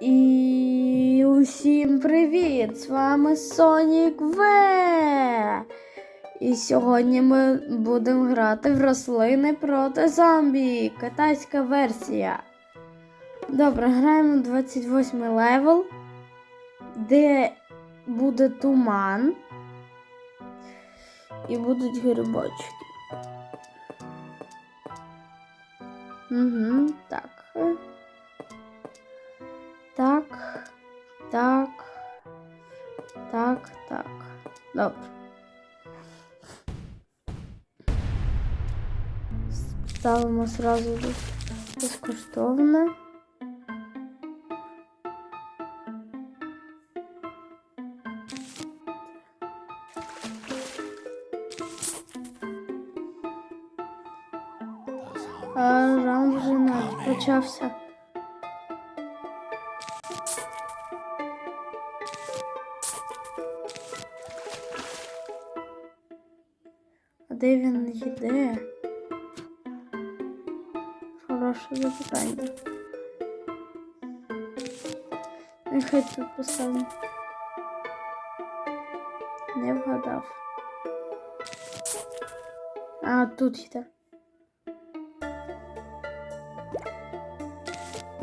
І усім привіт! З вами Сонік В. І сьогодні ми будемо грати в рослини проти зомбі. Китайська версія. Добре, граємо 28 левел, де буде туман. І будуть грибочки. Угу, так. Так, так, так, так. Добре. Ставимо сразу безкоштовне. А, раунд вже почався. Поставимо. Не вгадав. А, тут йде.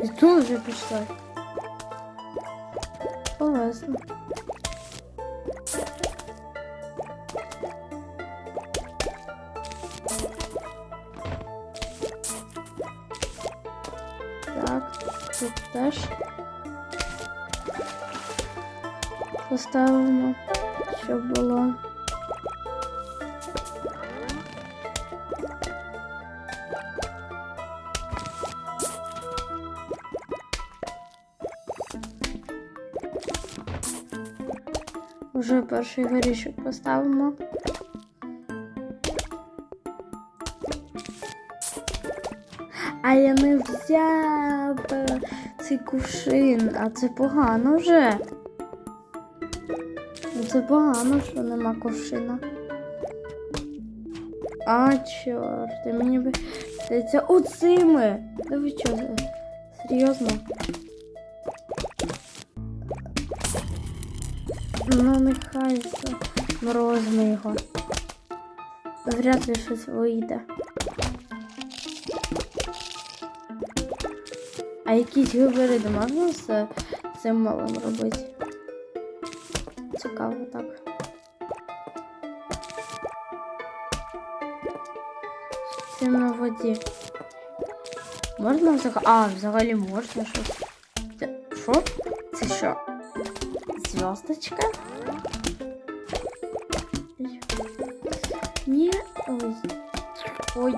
І тут вже пішла. Повезло. Поставимо, щоб було. Вже перший горішок поставимо. А я не взяв е, цей кувшин, а це погано вже. Це погано, що нема кувшина. А, чорт, мені би здається оцими. Да ви чого? Серйозно? Ну, нехай морозимо його. Вряд ли щось вийде. А якісь гибриди можна з цим малим робити? Цікаво так. Це на воді. Можна взагалі. А, взагалі можна щось. Це що? Це що? Звездочка? Ні. Ой. Ой.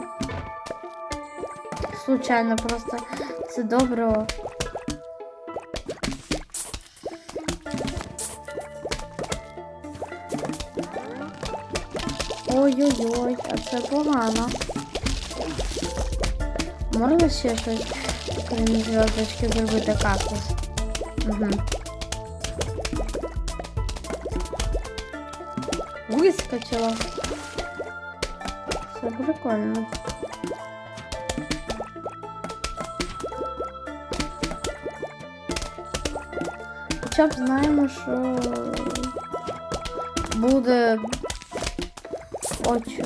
Случайно просто це добре. Ой-ой-ой, а це погано. Можна ще щось, крім зв'язочки, зробити кактус? Угу. Вискочила. Все прикольно. Хоча б знаємо, що буде очі.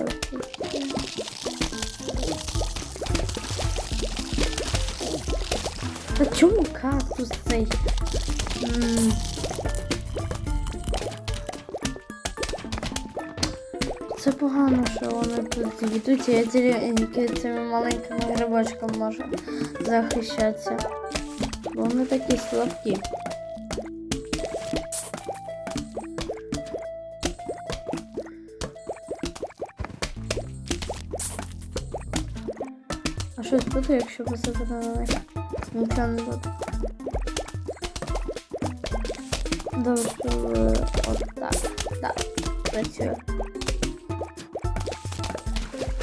Та чому кактус цей? Це погано, що вони тут йдуть, я тільки цими маленькими грибочками можу захищатися. Бо вони такі слабкі. А щось буде, якщо посипати на них? Нічого не буде. Добре, що ви от так. Так, працює.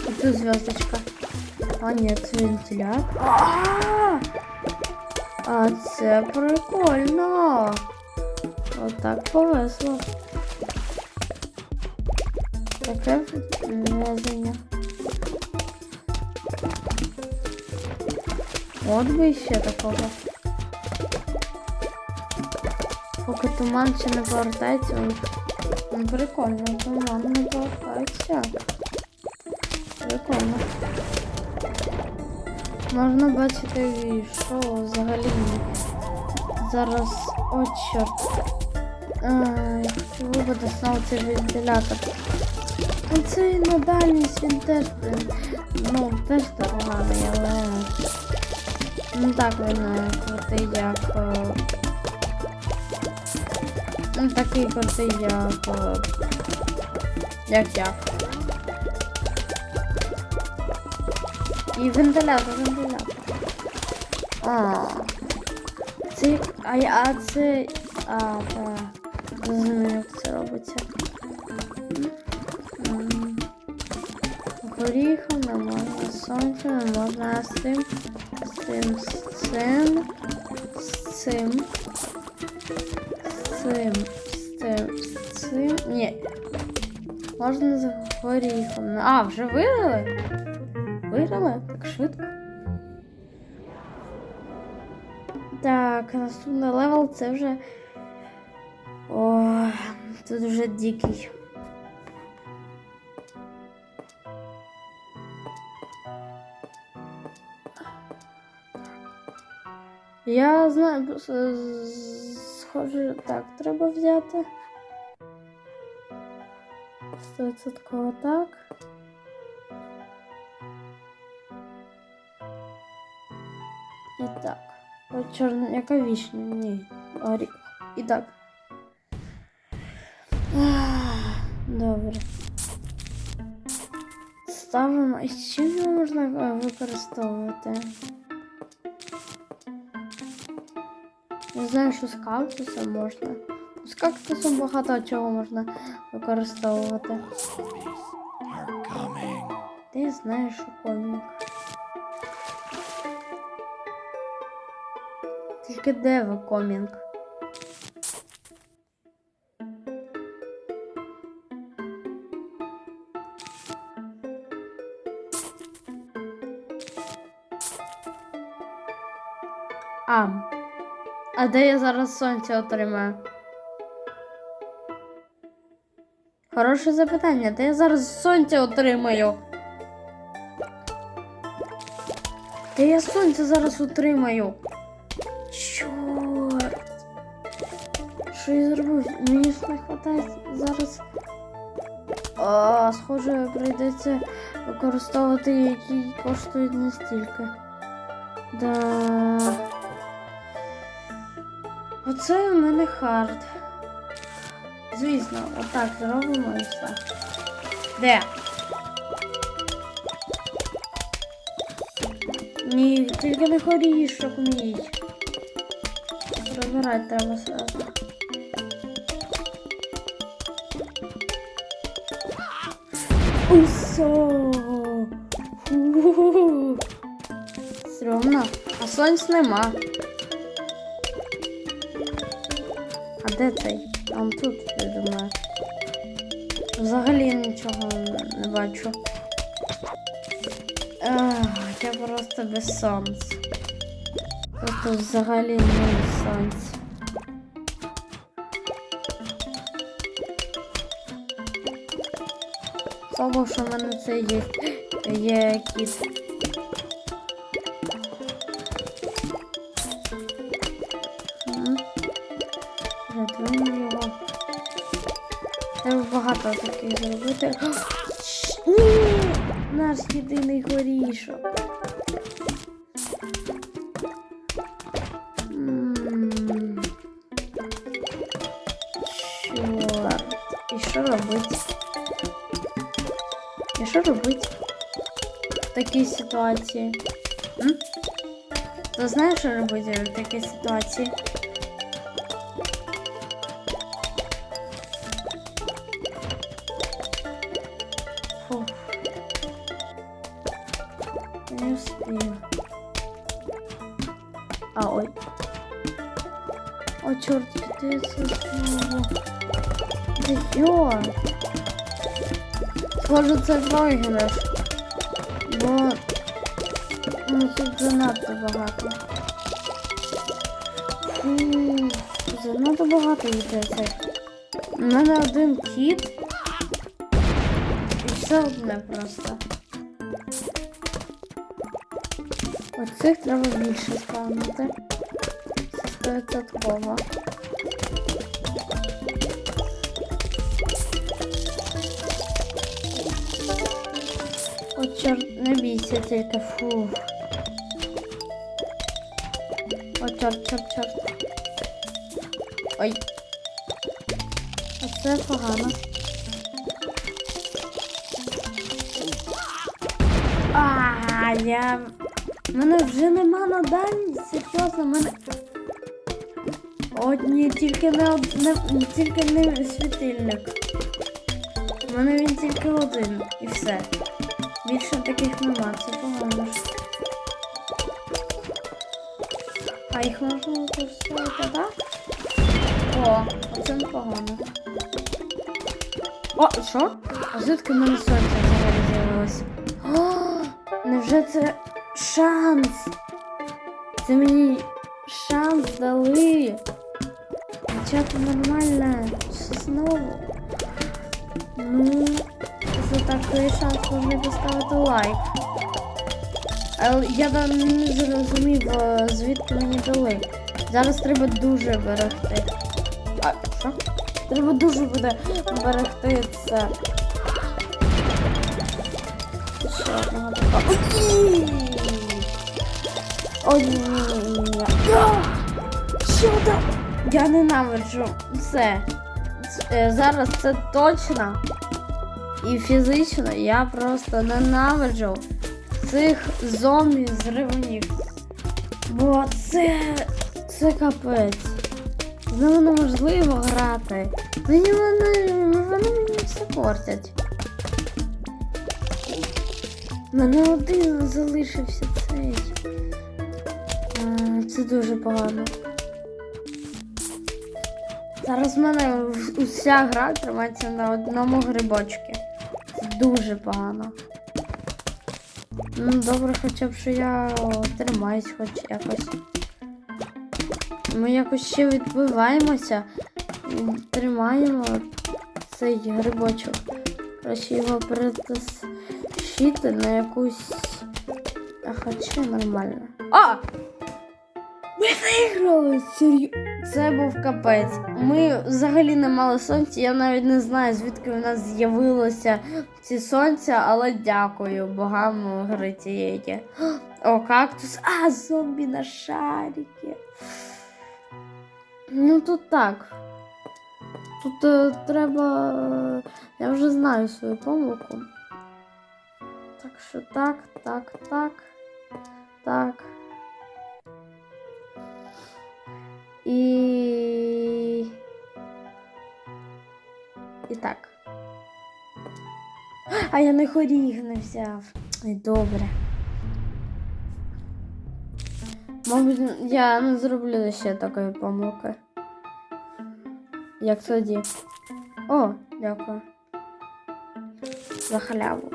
І тут звездочка. А, ні, це вентилятор. А, а це прикольно. Отак повезло. Таке везення. От би ще такого. Поки туман ще не повертається, він- він прикольно, туман не повертається. Прикольно. Можна бачити, що взагалі зараз. О, чорт. Вибити знову цей вентилятор. Оцей на дальність він теж, ну, теж але не так він е, крутий, як. Не такий крутий, як. е, Як як. І вентилятор, вентилятор. А. Це а, я- це. А, так. Зрозумів, як це робиться. Горіхом не можна, сонцем не можна, з цим, з цим, з Можна з горіхом. А, вже виграли? Виграли? Так швидко. Так, наступний левел це вже. О, тут вже дикий. Я знаю, схоже, так, треба взяти. Стовідсотково так. І так. О, чорна, яка вішня? Ні. Оріх. І так. Добре. Ставимо. І чим його можна е, використовувати? Я знаю, що з кактусом можна. З кактусом багато чого можна використовувати. Ти знаєш, що комік. Тільки де ви комік? А. А де я зараз сонце отримаю? Хороше запитання. Де я зараз сонце отримаю? Де я сонце зараз отримаю? Чорт. Що я зробив? Мені ж не вистачає зараз. А, схоже, прийдеться використовувати, які коштують не стільки. Да. Оце у мене хард. Звісно, отак зробимо і все. Де? Ні, тільки не горішок мій. Розбирати треба сразу. Усо. Стрьомно. А сонць нема. А де цей? А тут, я думаю. Взагалі нічого не бачу. Ах, я просто без сонця. Просто взагалі не сонця. Слава, що в мене це є. Є кіт. Багато зробити. Ні! Наш єдиний горішок. Чорт. І що робити? І що робити в такій ситуації? М? Ти знаєш, що робити в такій ситуації? Йо. Схоже, це програш. Бо ну, тут занадто багато. Фу, занадто багато людей цей. У мене один кіт. І все одне просто. Оцих треба більше спавнити. Це 100%. Чорт, не бійся тільки, фу. О, чорт, чорт, чорт. Ой. Оце погано. А, я. Мене вже нема на дальність, серйозно, мене. От ні, тільки не, од... не тільки не світильник. У мене він тільки один і все. Більше таких нема, це погано. А їх можна використовувати, так? О, оце непогано. О, що? А звідки в мене сонце взагалі з'явилося? О, невже це шанс? Це мені шанс дали. Дівчата нормально. Що знову? Ну, такий шанс можна поставити лайк. Але я да- не зрозумів, е, звідки мені дали. Зараз треба дуже берегти. А, що? Треба дуже буде берегти це. Ще одного такого. Ой! Ні, ні, ні, ні. Що там? Я ненавиджу це. Е, Зараз це точно. І фізично я просто ненавиджу цих зомбі зривнів. Бо це. це капець. З ними неможливо грати. Мені вони, вони мені все портять. Мене один залишився цей. Це дуже погано. Зараз в мене уся гра тримається на одному грибочці. Дуже погано. Ну, добре, хоча б що я тримаюсь хоч якось. Ми якось ще відбиваємося тримаємо цей грибочок. Краще його перетащити на якусь. А хоча нормально. А! Ми виграли! Це був капець. Ми взагалі не мали сонця. Я навіть не знаю, звідки в нас з'явилося ці сонця, але дякую богам гри цієї. О, кактус. А, зомбі на шарики. Ну тут так. Тут е, треба. е, Я вже знаю свою помилку. Так що так, так, так, так. І. І так. А я не хоріг не взяв. Добре. Мабуть, я не зроблю ще такої помилки. Як тоді. О, дякую. За халяву.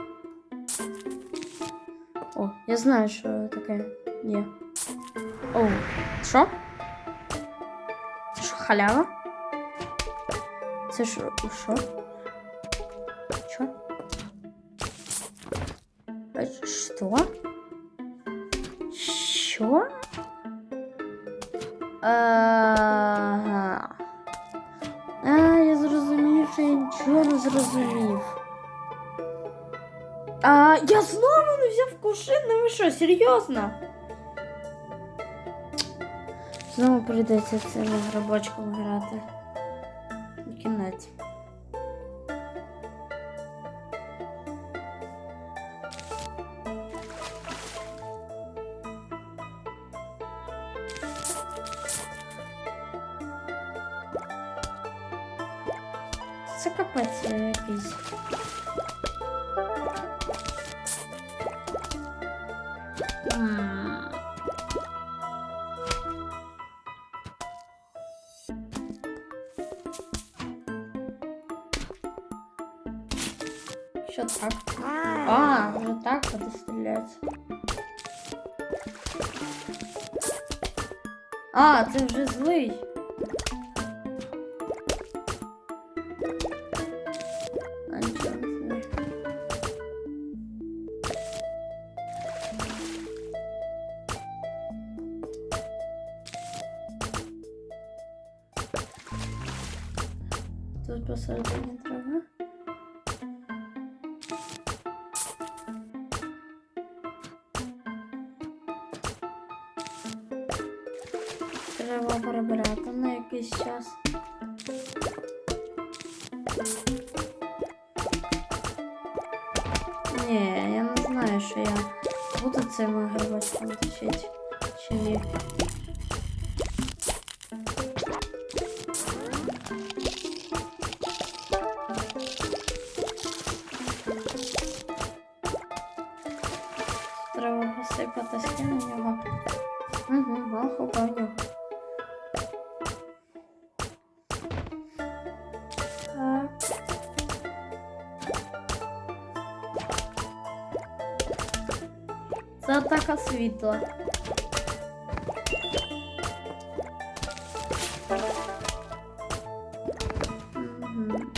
О, я знаю, що таке є. О, що? Що, халява? Це що? Що? Що? Е, Що? Що? Ага. А, я зрозумів, що я нічого не зрозумів. А, я знову не взяв кувшин, ну ви що, серйозно? Знову прийдеться цим грабочком грати. Кінець. А, вот так буде стрелять. А, ты уже злий. Ні, я не знаю, що я буду цим точити. Чи ні. Атака світла. Мгм.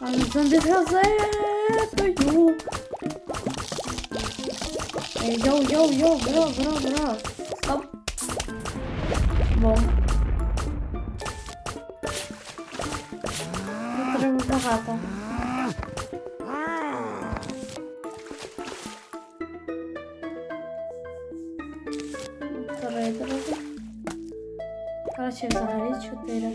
А ну зомби з газетою. Ей, Йоу, йоу, йоу, бро, бро, бро. Стоп. Бом. Тут треба багато. Три треба. Коротше, взагалі чотири.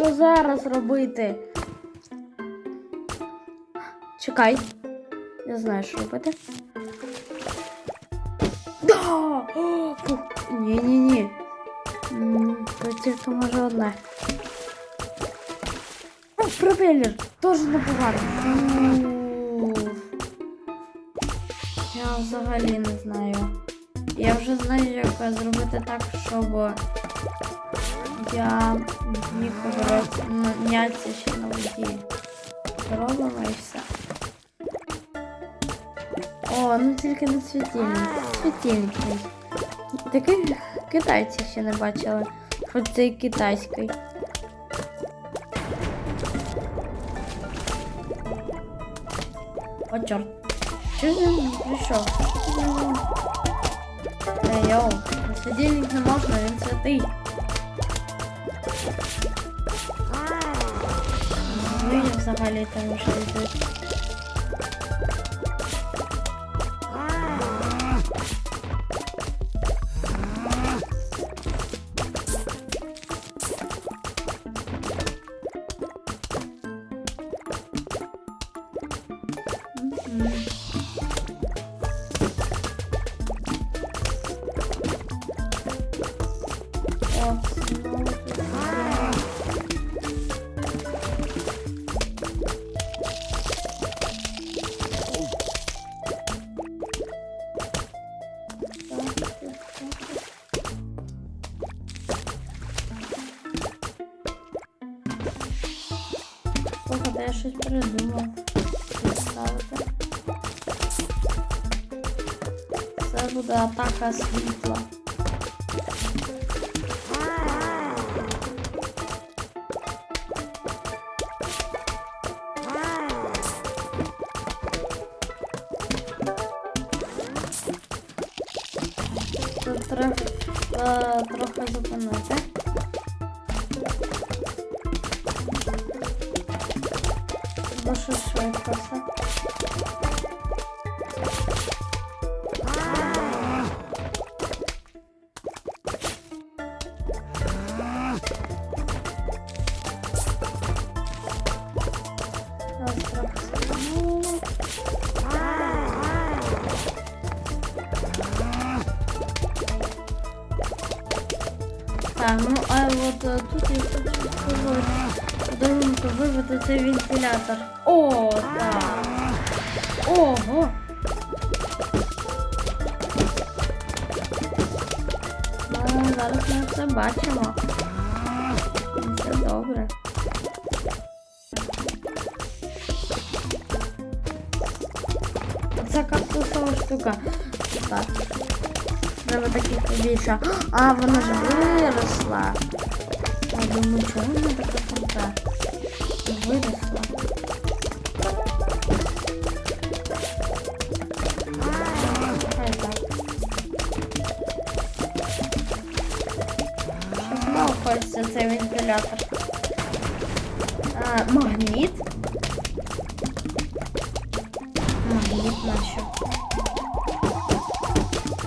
Що зараз робити? Чекай. Я знаю, що робити. Да! Ні-ні-ні. Тільки може одне. О, пропелер! Тоже непогано. Я взагалі не знаю. Я вже знаю, як зробити так, щоб я міг оборонятися ще на воді. Зробимо і все. О, ну тільки не світильник. Світильник. Таких китайці ще не бачили. Хоч це і китайський. О, чорт. Чого ж він прийшов? Ей, йоу, на світильник не можна, він святий. Взагалі там вже йдуть. Я щось придумав. Підставити. Це буде атака світла. Треба трохи зупинити. Що швидко все. Ну а от е, тут я хочу спробувати подарунку вивити цей вентилятор. Все добре. Це кактусова штука. Так. Треба таких побільше. А, вона ж виросла. Я думаю, чого вона така крута? Виросла. Цей вентилятор. А, магніт. Магніт на що?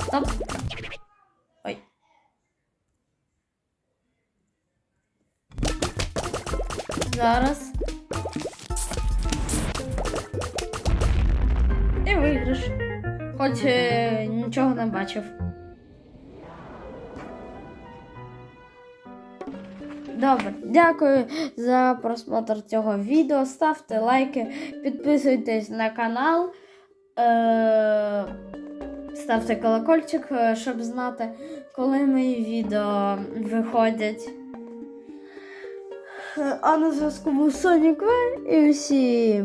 Стоп. Ой. Зараз. І виграш. Хоч е, нічого не бачив. Добре, дякую за просмотр цього відео. Ставте лайки, підписуйтесь на канал, е- ставте колокольчик, е, щоб знати, коли мої відео виходять. Е, А на зв'язку був Сонік В і всім